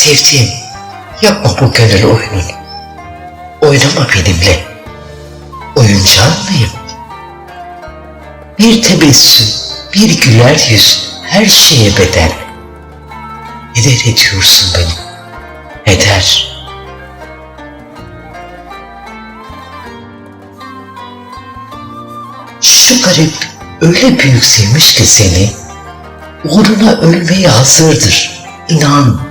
Sevdiğim, yapma bu gönül oyununu. Oynama benimle. Oyuncağın mıyım? Bir tebessüm, bir güler yüz her şeye bedel. Heder ediyorsun beni. Heder. Şu garip öyle büyük sevmiş ki seni, uğruna ölmeye hazırdır. İnan.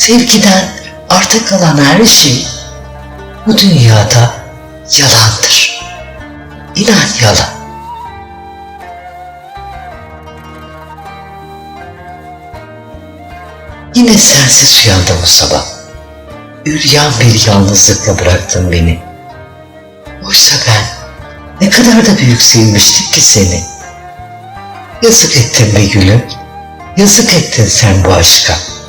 Sevgiden arta kalan her şey bu dünyada yalandır. İnan yalan. Yine sensiz uyandım bu sabah. Üryan bir yalnızlıkla bıraktın beni. Oysa ben ne kadar da büyük sevmiştik ki seni. Yazık ettin be gülüm. Yazık ettin sen bu aşka.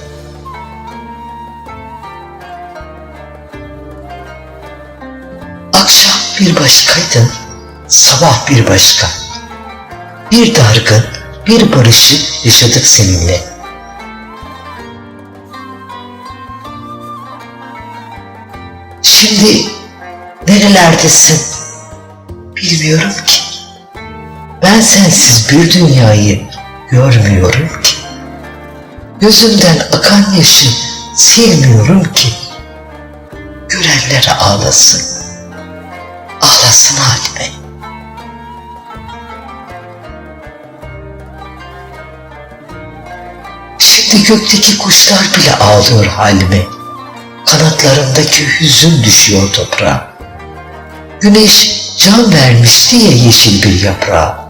Bir başkaydın, sabah bir başka. Bir dargın, bir barışı yaşadık seninle. Şimdi nerelerdesin? Bilmiyorum ki. Ben sensiz bir dünyayı görmüyorum ki. Gözümden akan yaşı silmiyorum ki. Görenlere ağlasın. Ağlasın halime. Şimdi gökteki kuşlar bile ağlıyor halime. Kanatlarımdaki hüzün düşüyor toprağa. Güneş can vermişti ya yeşil bir yaprağa.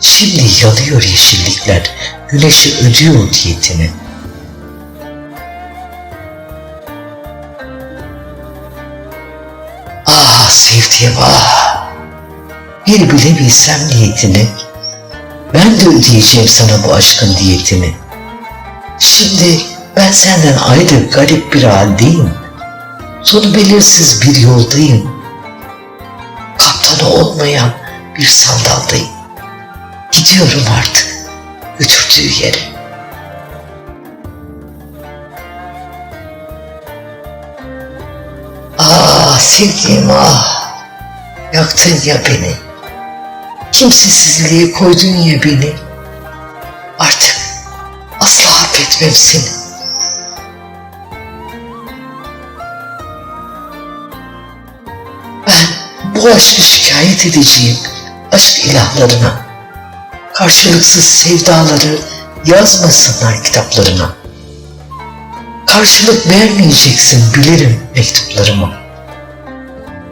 Şimdi yanıyor yeşillikler, güneşi ödüyor diyetini. Sevdiğim ah! Bir bilebilsem niyetini, ben de ödeyeceğim sana bu aşkın diyetini. Şimdi ben senden ayrı garip bir haldeyim. Sonu belirsiz bir yoldayım. Kaptanı olmayan bir sandaldayım. Gidiyorum artık götürdüğü yere. Ah sevdiğim ah. Yaktın ya beni. Kimsesizliğe koydun ya beni. Artık asla affetmem seni. Ben bu aşkı şikayet edeceğim aşk ilahlarına. Karşılıksız sevdaları yazmasınlar kitaplarına. Karşılık vermeyeceksin bilirim mektuplarıma.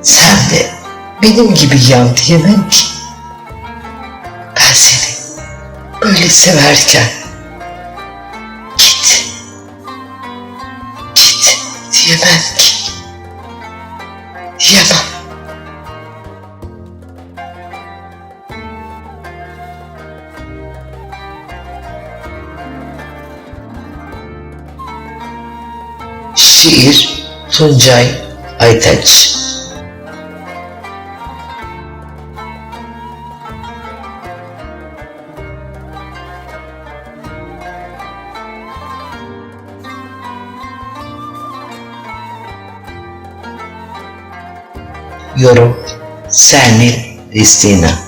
Sen de benim gibi yan diyemem ki. Ben seni böyle severken git, git diyemem ki. Diyemem. Şiir Tuncay Aytaç Your Sanil Cristina.